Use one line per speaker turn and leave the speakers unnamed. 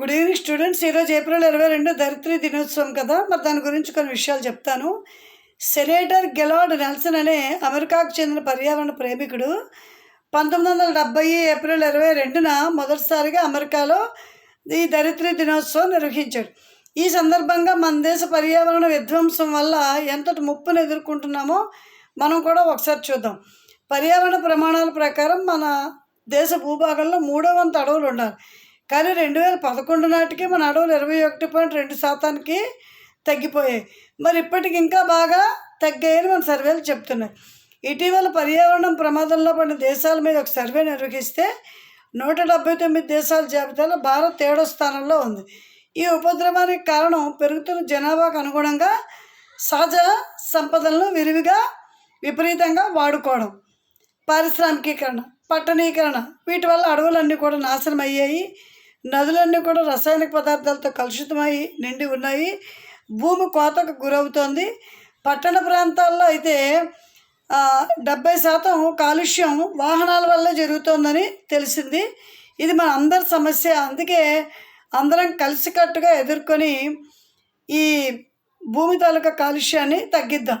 Good evening students ఈరోజు April ఇరవై రెండు ధరిత్రి దినోత్సవం కదా. మరి దాని గురించి కొన్ని విషయాలు చెప్తాను. సెనేటర్ గెలార్డ్ నెల్సన్ అనే అమెరికాకు చెందిన పర్యావరణ ప్రేమికుడు పంతొమ్మిది వందల డెబ్బై ఏప్రిల్ ఇరవై రెండున మొదటిసారిగా అమెరికాలో ఈ ధరిత్రి దినోత్సవం నిర్వహించాడు. ఈ సందర్భంగా మన దేశ పర్యావరణ విధ్వంసం వల్ల ఎంతటి ముప్పును ఎదుర్కొంటున్నామో మనం కూడా ఒకసారి చూద్దాం. పర్యావరణ ప్రమాణాల ప్రకారం మన దేశ భూభాగంలో మూడో వంతు అడవులు ఉండాలి. కానీ రెండు వేల పదకొండు నాటికి మన అడవులు ఇరవై ఒకటి పాయింట్ రెండు శాతానికి తగ్గిపోయాయి. మరి ఇప్పటికి ఇంకా బాగా తగ్గాయని మన సర్వేలు చెప్తున్నాయి. ఇటీవల పర్యావరణం ప్రమాదంలో పడిన దేశాల మీద ఒక సర్వే నిర్వహిస్తే నూట డెబ్బై తొమ్మిది దేశాల జాబితాలో భారత్ ఏడో స్థానంలో ఉంది. ఈ ఉపద్రవానికి కారణం పెరుగుతున్న జనాభాకు అనుగుణంగా సహజ సంపదలను విరివిగా విపరీతంగా వాడుకోవడం పారిశ్రామికీకరణ పట్టణీకరణ వీటి వల్ల అడవులన్నీ కూడా నాశనం అయ్యాయి నదులన్నీ కూడా రసాయనిక పదార్థాలతో కలుషితమై నిండి ఉన్నాయి. భూమి కోతకు గురవుతోంది. పట్టణ ప్రాంతాల్లో అయితే డెబ్బై శాతం కాలుష్యం వాహనాల వల్ల జరుగుతోందని తెలిసింది. ఇది మన అందరి సమస్య. అందుకే అందరం కలిసికట్టుగా ఎదుర్కొని ఈ భూమి తాలూకా కాలుష్యాన్ని తగ్గిద్దాం.